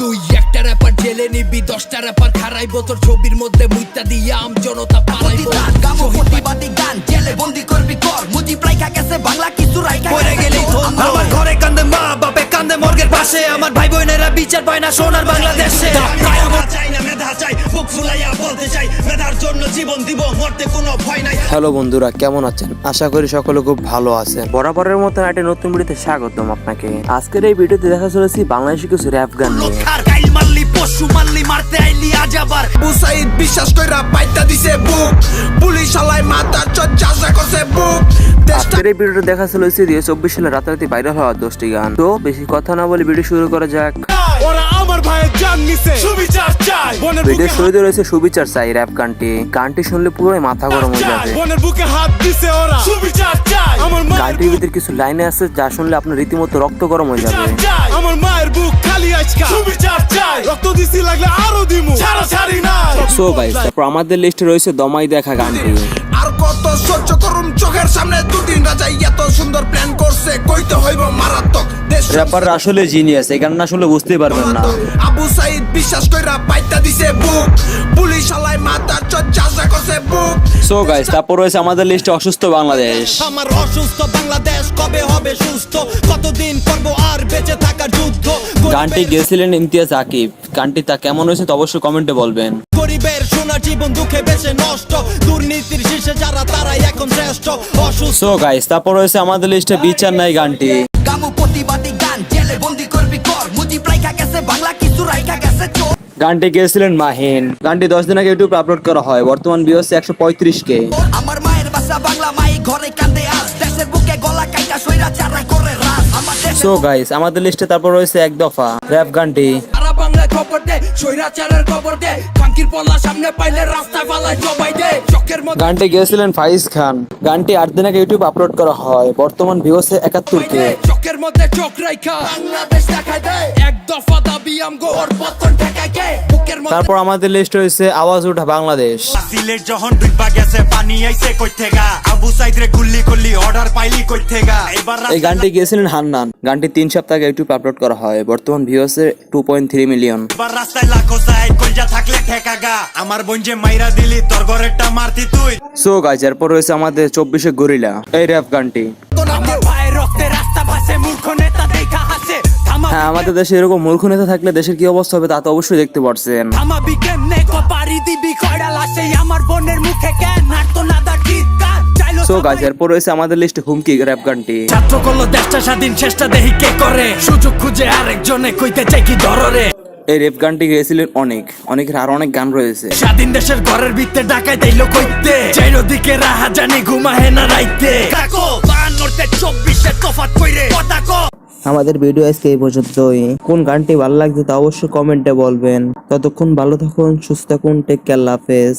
তুই একটা র্যাপার জেলে নিবি দশটা র্যাপার খারাইব তোর ছবির মধ্যে মুইতা দিয়া আম জনতা পালাইব। গামো প্রতিবাদী গান জেলে বন্দি করবি কর। মুজিব রাইখা গেছে বাংলা কিছু রাইখা পড়ে গেলি আমার ঘরে কান্দে মা বাপে কান্দে মর্গের পাশে। আমার ভাই বোনেরা বিচার পায় না সোনার বাংলাদেশে। চাই না মেধা চাই বুক ফুলাইয়া বলতে চাই মেধার জন্য জীবন দিব মরতে কোনো ভয় নাই। হ্যালো বন্ধুরা কেমন আছেন? আশা করি সকলে খুব ভালো আছেন। বরাবরের মতন একটা নতুন ভিডিওতে স্বাগতম আপনাকে। আজকের এই ভিডিওতে দেখা চলেছি বাংলাদেশি কিছু র্যাপ গান নিয়ে। মারলি পশু মারলি মারতে আইলি আজ আবার। বুসাইদ বিশ্বাস কইরা পাইতা দিছে বুক পুলিশ আলাই মাথা চর্চা করছে বুক। আজকের এই ভিডিওটা দেখা চলেছে দুই চব্বিশ সালে রাতারাতি ভাইরাল হওয়া দশটি গান। তো বেশি কথা না বলে ভিডিও শুরু করা যাক। ভাইয়ের জান নিছে। সুবিচার চাই। বনের ভিডিও শুরুতে রয়েছে সুবিচার চাই র্যাপ গানটি। গানটি শুনলে পুরোই মাথা গরম হয়ে যাবে। বনের বুকে হাত দিছে ওরা। সুবিচার চাই। আমার গানটির ভিতরে কিছু লাইনে আছে যা শুনলে আপনার রীতিমতো রক্ত গরম হয়ে যাবে। আমার মায়ের বুক খালি আজকা সুবিচার চাই। রক্ত দিছি লাগলে আরও দিমু। সো গাইস তারপর আমাদের লিস্টে রয়েছে দমাই দেখা গানটি আর কত সহ্য করুম চোখের সামনে দুদিন এত সুন্দর প্ল্যান করছে কইতে হইব মারাত্মক। র্যাপার আসলে জিনিয়াস এই গান না শুনলে বুঝতেই পারবেন না। আবু সাইদ বিশ্বাস কইরা পাইতা দিছে বুক। পুলিশ আলাই চর্চা করছে বুক। সো গাইস তারপর রয়েছে আমাদের লিস্টে অসুস্থ বাংলাদেশ। আমার অসুস্থ বাংলাদেশ কবে হবে সুস্থ? কতদিন করব আর বেঁচে থাকার যুদ্ধ? গানটি গেছিলেন ইমতিয়াজ আকিব। গানটি তা কেমন হয়েছে তো অবশ্যই কমেন্টে বলবেন। গরিবের সোনা জীবন দুঃখে বেশে নষ্ট দুর্নীতির শীর্ষে যারা তারাই এখন শ্রেষ্ঠ অসুস্থ। সো গাইস তারপর রয়েছে আমাদের লিস্টে বিচার নাই গানটি। প্রতিবাদী গান জেলে বন্দি করবি কর রাইখা গেছে বাংলা কিছু রাইখা গেছে চোর। গানটি মাহিন। গানটি দশ দিন আগে ইউটিউবে আপলোড করা হয় বর্তমান ভিউ হচ্ছে একশো পঁয়ত্রিশ কে। আমার মায়ের বাসা বাংলা মাই ঘরে কান্দে আজ দেশের বুকে গলা কাইটা সইরা চারা করে সো গাইস আমাদের লিস্টে তারপর রয়েছে এক দফা র্যাপ গানটি। সারা বাংলায় খবর দে, স্বৈরাচারের খবর দে কাঙ্কির পল্লা সামনে পাইলে রাস্তায় পালায় জবাই গানটি গেছিলেন ফাইজ খান। গানটি আট দিন আগে ইউটিউবে আপলোড করা হয়। বর্তমান ভিউ হচ্ছে একাত্তর কে। চকের মধ্যে চোখ রাইখা। বাংলাদেশ দেখায় দে। এক দফা দাবি আমগো। ওর পতন ঠেকায় কে? তারপর আমাদের লিস্ট রয়েছে আওয়াজ উঠা বাংলাদেশ। সিলেট যখন ডুববা গেছে পানি আইছে কই থেগা আবু সাইদ রে গুল্লি করলি অর্ডার পাইলি কই থেগা এবার এই গানটি গেছিলেন হান্নান। গানটি তিন সপ্তাহ আগে ইউটিউব আপলোড করা হয়। বর্তমান ভিউ হচ্ছে টু পয়েন্ট থ্রি মিলিয়ন এবার রাস্তায় লাখো সাইড কইজা থাকলে ঠেকা গা আমার বোন যে মাইরা দিলি তোর ঘরেরটা মারতি তুই সো গাইজ এরপর রয়েছে আমাদের চব্বিশে গরিলা এই র্যাপ গানটি। হ্যাঁ আমাদের দেশে এরকম মূর্খ নেতা থাকলে দেশের কি অবস্থা হবে তা তো অবশ্যই দেখতে পারছেন। সো গাইজ এরপর রয়েছে আমাদের লিস্টে হুমকি র্যাপ গানটি। ছাত্র করল দেশটা স্বাধীন শেষটা দেহি কে করে? সুযোগ খুঁজে আরেকজনে কইতে চাই কি ধররে এই রেপ গানটি গেয়েছিলেন অনেক অনেকের আর অনেক গান রয়েছে। স্বাধীন দেশের ঘরের ভিতরে ডাকাই দিল কইতে। চাইরো দিকে রাহা জানি ঘুমাহে না রাইতে। কাকো বান্নতে চব্বিশে তফাত কইরে কথা কো। আমাদের ভিডিও আজকে এই পর্যন্তই। কোন গানটি ভালো লাগছে তা অবশ্যই কমেন্টে বলবেন। ততক্ষণ ভালো থাকুন সুস্থ থাকুন টেক কেয়ার হাফেজ।